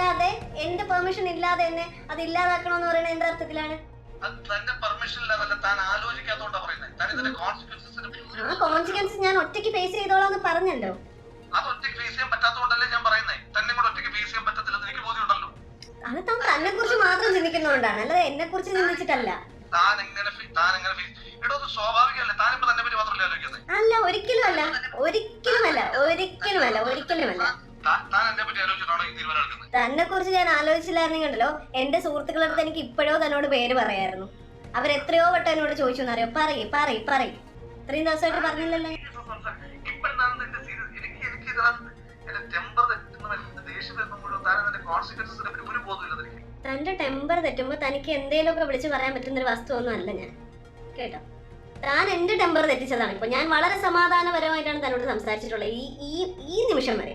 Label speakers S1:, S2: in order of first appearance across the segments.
S1: ഇല്ലാതെ എന്റെ പെർമിഷൻ ഇല്ലാതെ എന്നെ അത് ഇല്ലാതാക്കണമെന്ന് പറയുന്നത് എന്റെ അർത്ഥത്തിലാണ്.
S2: തന്റെ പെർമിഷൻ ഇല്ലാതല്ല താൻ ആലോചിക്കാത്തോണ്ടാ പറയുന്നത് താൻ ഇതിന്റെ കോൺസിക്വൻസസിനെ
S1: ആ കോൺസിക്വൻസ് ഞാൻ ഒറ്റയ്ക്ക് ഫേസ് ചെയ്തോളാന്ന് പറഞ്ഞല്ലോ.
S2: അത് ഒറ്റയ്ക്ക് ഫേസ് ചെയ്യാൻ ഞാൻ പറയുന്നത് തന്നെ കൂടെ ഒറ്റയ്ക്ക് ഫേസ് ചെയ്യാൻ പറ്റത്തില്ലെന്ന് എനിക്ക് ബോധ്യമുണ്ടല്ലോ.
S1: അത് താൻ തന്നെ കുറിച്ച് മാത്രം ചിന്തിക്കുന്നതുകൊണ്ടാണ് അല്ലാതെ എന്നെ കുറിച്ച് ചിന്തിച്ചിട്ടല്ല.
S2: താൻ എങ്ങനെ ഫീ- താൻ എങ്ങനെ ഫീൽ എടോ അത് സ്വാഭാവികമല്ലേ? താനിപ്പോ തന്നെ പറ്റി മാത്രമല്ല ആലോചിക്കുന്നത്
S1: അല്ല ഒരിക്കലുമല്ല. ഒരിക്കലുമല്ല. ഒരിക്കലുമല്ല. ഒരിക്കലുമല്ല.
S2: താൻ താൻ എന്നെ പറ്റി
S1: തന്നെ കുറിച്ച് ഞാൻ ആലോചിച്ചില്ലായിരുന്നെങ്കിൽ ഉണ്ടല്ലോ എന്റെ സുഹൃത്തുക്കളുടെ അടുത്ത് എനിക്ക് ഇപ്പോഴോ തന്നോട് പേര് പറയായിരുന്നു. അവരെത്രയോ വട്ടം എന്നോട് ചോദിച്ചു എന്നറിയോ? പറയ് പറയ് പറയ്. ഇത്രയും ദിവസമായിട്ട് പറഞ്ഞില്ലല്ലോ. തന്റെ ടെമ്പർ തെറ്റുമ്പോ തനിക്ക് എന്തേലുമൊക്കെ വിളിച്ച് പറയാൻ പറ്റുന്ന ഒരു വസ്തു ഒന്നും അല്ല ഞാൻ. കേട്ടോ? താൻ എന്റെ ടെമ്പർ തെറ്റിച്ചതാണ് ഇപ്പൊ. ഞാൻ വളരെ സമാധാനപരമായിട്ടാണ് തന്നോട് സംസാരിച്ചിട്ടുള്ളത്. ഈ ഈ നിമിഷം വരെ.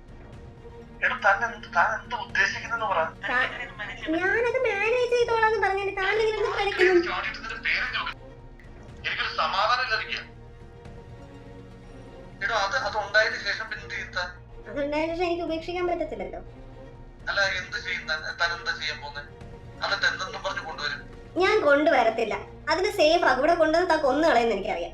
S1: ഞാനത് മാനേജ് ചെയ്തോളാന്ന് പറഞ്ഞു താൻ.
S2: എനിക്കൊരു സമാധാനം ഇല്ലാതിരിക്കുക എടോ അത് അത് ഉണ്ടായതിനു ശേഷം പിന്നെ എന്ത് ചെയ്യും താൻ?
S1: അതുണ്ടായതിനു ശേഷം എനിക്ക് ഉപേക്ഷിക്കാൻ പറ്റത്തില്ലല്ലോ.
S2: അല്ല എന്ത് ചെയ്യുന്ന താൻ? താൻ എന്താ ചെയ്യാൻ പോകുന്നത് എന്നിട്ട് എന്തെന്നും പറഞ്ഞു കൊണ്ടുവരും.
S1: ഞാൻ കൊണ്ടുവരത്തില്ല. അതിന് സേഫ് അവിടെ കൊണ്ടുവന്ന് താ കൊന്നു കളയുന്ന എനിക്കറിയാം.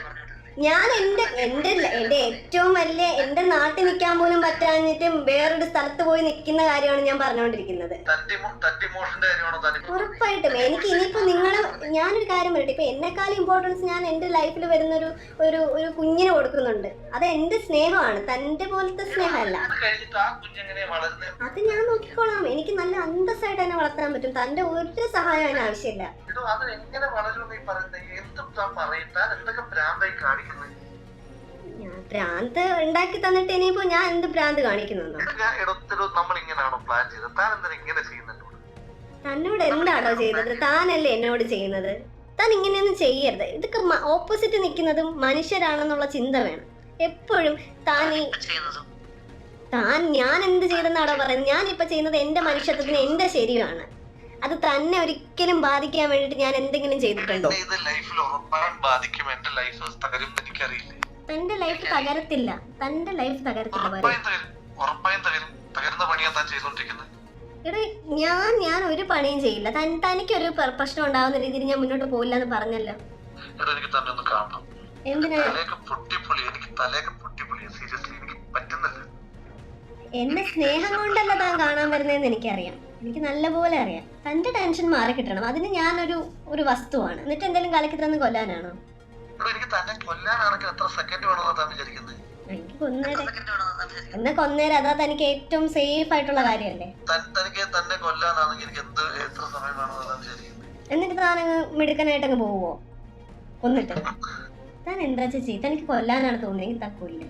S1: ഞാൻ എന്റെ എന്റെ എന്റെ എന്റെ ഏറ്റവും വലിയ എന്റെ നാട്ടിൽ നിൽക്കാൻ പോലും പറ്റാഞ്ഞിട്ട് വേറൊരു സ്ഥലത്ത് പോയി നിൽക്കുന്ന കാര്യമാണ് ഞാൻ പറഞ്ഞുകൊണ്ടിരിക്കുന്നത്. ഉറപ്പായിട്ടും. എനിക്ക് ഇനിയിപ്പോ നിങ്ങൾ ഞാനൊരു കാര്യം പറയട്ടെ. ഇപ്പൊ എന്നെക്കാളും ഇമ്പോർട്ടൻസ് ഞാൻ എന്റെ ലൈഫിൽ വരുന്ന ഒരു ഒരു ഒരു കുഞ്ഞിന് കൊടുക്കുന്നുണ്ട്. അത് എന്റെ സ്നേഹമാണ്. തന്റെ പോലത്തെ സ്നേഹമല്ല.
S2: അത്
S1: ഞാൻ നോക്കിക്കോളാം. എനിക്ക് നല്ല അന്തസ്സായിട്ട് തന്നെ വളർത്താൻ പറ്റും. തന്റെ ഒരു സഹായം അതിന് ആവശ്യമില്ല.
S2: താൻ എന്തൊക്കെ ഭ്രാന്തായി കാണിക്കുന്നത്
S1: ഭ്രാന്ത് ഉണ്ടാക്കി തന്നിട്ട് ഇനിയിപ്പോ ഞാൻ എന്ത് ഭ്രാന്ത് കാണിക്കുന്നു
S2: ഞാൻ ഇടത്തിലോ നമ്മൾ ഇങ്ങനെയാണോ പ്ലാൻ ചെയ്തത്? താൻ എന്തിനാ ഇങ്ങനെ ചെയ്യുന്നത്
S1: തന്നോട് എന്താണോ ചെയ്തത്? താനല്ലേ എന്നോട് ചെയ്യുന്നത്? താൻ ഇങ്ങനെയൊന്നും ചെയ്യരുത്. ഇതൊക്കെ ഓപ്പോസിറ്റ് നിൽക്കുന്നതും മനുഷ്യരാണെന്നുള്ള ചിന്ത വേണം. എപ്പോഴും താൻ ഈ താൻ ഞാൻ എന്ത് ചെയ്തെന്നാണോ പറയുന്നത്? ഞാൻ ഇപ്പൊ ചെയ്യുന്നത് എന്റെ മനുഷ്യത്വത്തിന് എന്റെ ശരിയാണ്. അത് തന്നെ ഒരിക്കലും ബാധിക്കാൻ വേണ്ടിട്ട് ഞാൻ എന്തെങ്കിലും ചെയ്തിട്ടുണ്ടോ?
S2: ബാധിക്കും. എന്റെ ലൈഫ് തകരും എനിക്കറിയില്ലേ.
S1: തന്റെ ലൈഫ് തകരത്തില്ല. തന്റെ ലൈഫ് തകരത്തില്ല പറയും.
S2: ഉറപ്പായും തകരും. ഉറപ്പായും തകരും. തകരുന്ന പണിയാ താൻ ചെയ്തോണ്ടിരിക്കുന്നത്
S1: എടാ ഞാൻ ഞാൻ ഒരു പണിയും ചെയ്യില്ല. തൻ തനിക്കൊരു പ്ര- പ്രശ്നം ഉണ്ടാവുന്ന രീതിയിൽ ഞാൻ മുന്നോട്ട് പോയില്ല എന്ന് പറഞ്ഞല്ലോ
S2: എനിക്ക് തന്നെ ഒന്ന് കാണണം.
S1: എന്തിനാ?
S2: തലയൊക്കെ പൊട്ടിപ്പൊളി എനിക്ക് തലയൊക്കെ പൊട്ടിപ്പൊളി സീരിയസ്ലി എനിക്ക് പറ്റുന്നില്ല.
S1: എന്റെ സ്നേഹം കൊണ്ടല്ല താൻ കാണാൻ വരുന്നതെന്ന് എനിക്കറിയാം. എനിക്ക് നല്ലപോലെ അറിയാം. തന്റെ ടെൻഷൻ മാറി കിട്ടണം. അതിന് ഞാനൊരു ഒരു വസ്തുവാണ്. എന്നിട്ട് എന്തെങ്കിലും കലക്കി തന്ന് കൊല്ലാനാണോ?
S2: എനിക്ക്
S1: കൊന്നേരെ. എന്നാ കൊന്നേരെ. അതാ തനിക്ക് ഏറ്റവും സേഫ് ആയിട്ടുള്ള കാര്യമല്ലേ? എന്നിട്ട് താൻ അങ്ങ് മിടുക്കനായിട്ട് അങ്ങ് പോവോ? കൊന്നിട്ട്. താൻ എന്താ ചേച്ചി തനിക്ക് കൊല്ലാനാണ് തോന്നിയെങ്കിൽ താൻ കൊല്ലും